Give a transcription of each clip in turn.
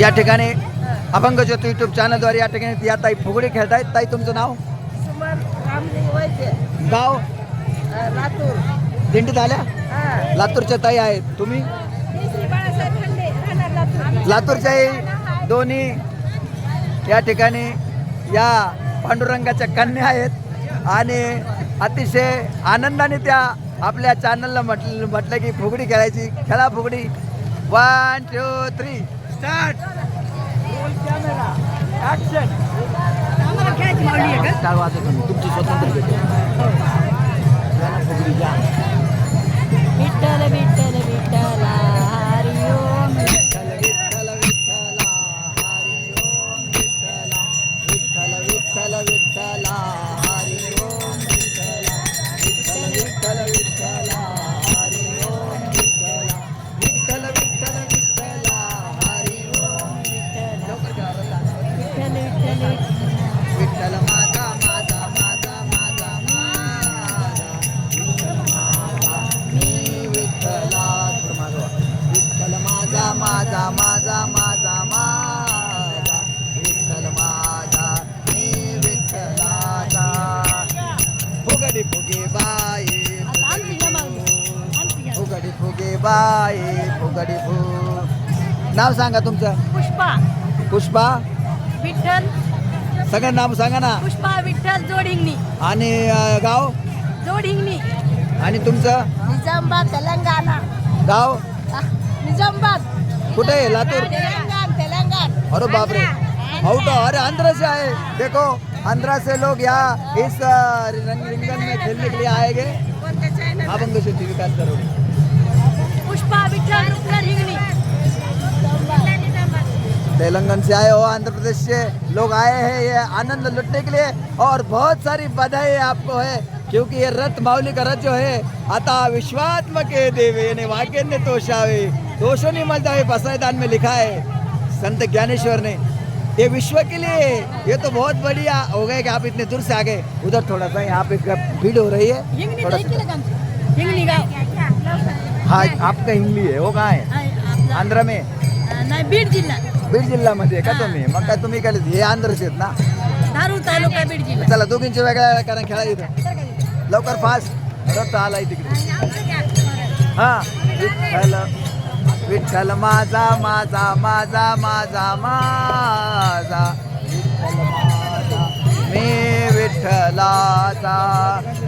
या ठिकाणी अभंग ज्योती युट्यूब चॅनलद्वारे या ठिकाणी या ताई फुगडी खेळतायत. ताई तुमचं नाव? गाव? दिंडीत आल्या. लातूरच्या ताई आहेत. तुम्ही? मी श्री बाळासाहेब खंडे राहणार लातूर लातूरच्याही दोन्ही. या ठिकाणी या पांडुरंगाच्या कन्या आहेत. आणि अतिशय आनंदाने त्या आपल्या चॅनलला म्हटलं म्हटलं की फुगडी खेळायची. खेळा फुगडी. वन टू थ्री स्टार्ट टाळ वाजवतो मी, तुमची स्वतंत्र माझा माझा माझा माझा माझा विठ्ठल माझा मी विठ्ठला. विठ्ठल माझा माझा माझा माझा माझा विठ्ठल माझा मी विठ्ठलाचा फुगडी फुगे बाई. फुगडी फुगे बाई फुगडी फु. नाव सांगा तुमचं. पुष्पा. पुष्पा? विठ्ठल सगळं नाव सांगा ना. पुष्पा विठ्ठल जोडिंगनी. आणि अं, गाव? जोडिंगनी. आणि तुमचं? निजामाबाद तेलंगाना गाव? निजामाबाद. कुठे आहे? लातूर? तेलंगाना तेलंगाना अरे बाप रे आउट अरे आंध्र से आए देखो आंध्रा से लोग यहाँ इस अ, रंग रिंगन में खेलने के लिए आएंगे कोणत्या चॅनल अभंग शेती विकास करो. पुष्पा विठ्ठल तेलंगाना से आए हो आंध्र प्रदेश से लोग आए हैं ये आनंद लुटने के लिए और बहुत सारी बधाई आपको है क्योंकि ये रथ माऊली का रथ जो है विश्वात्मक है देवे ने वाक्य ने तोषावे। दोषों ने मल जावे बसाईदान में लिखा है संत ज्ञानेश्वर ने। ये विश्व के लिए ये तो बहुत बढ़िया हो गए कि आप इतने दूर से आ गए। उधर थोड़ा सा यहाँ पे भीड़ हो रही है। थोड़ा सा का हाँ आपका हिंगली है वो कहाँ है? आहे, आंध्र में? नाही बीड जिल्हा बीड जिल्ह्यामध्ये का तुम्ही? मग काय तुम्ही काय हे आंध्रचे आहेत ना? धारूर तालुका बीड जिल्हा चला दोघींचे वेगळ्या कारण खेळा इथं लवकर फास्ट रथ आलाय तिकडे. हा. विठ्ठल विठ्ठल माझा माझा माझा माझा माझा मी विठ्ठलाचा.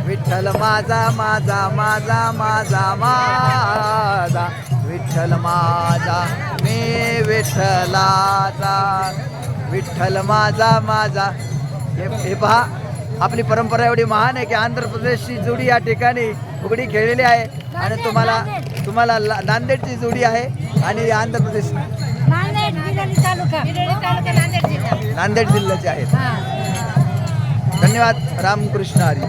विठ्ठल माझा माझा माझा माझा माझा. विठ्ठल माझा मी विठ्ठलाचा. विठ्ठल माझा माझा. हे हे पहा आपली परंपरा एवढी महान आहे की आंध्र प्रदेशची जोडी या ठिकाणी फुगडी खेळलेली आहे. आणि तुम्हाला तुम्हाला ला- नांदेडची जोडी आहे आणि आंध्र प्रदेश नांदेड बिलोली तालुका. बिलोली तालुका नांदेड जिल्हा. नांदेड जिल्ह्याचे आहेत. धन्यवाद रामकृष्ण हरी.